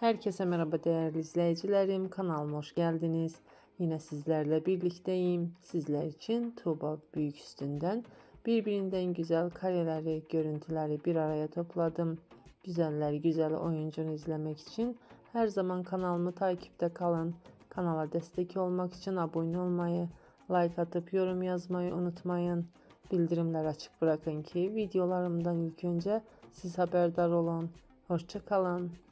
Herkese merhaba değerli izleyicilerim. Kanalıma hoş geldiniz. Yine sizlerle birlikteyim. Sizler için Tuğba Büyük Üstünden birbirinden güzel kareleri, görüntüleri bir araya topladım. Güzeller güzel oyuncunu izlemek için her zaman kanalımı takipte kalın. Kanala destek olmak için abone olmayı, like atıp yorum yazmayı unutmayın. Bildirimler açık bırakın ki videolarımdan ilk önce siz haberdar olun. hoşçakalın.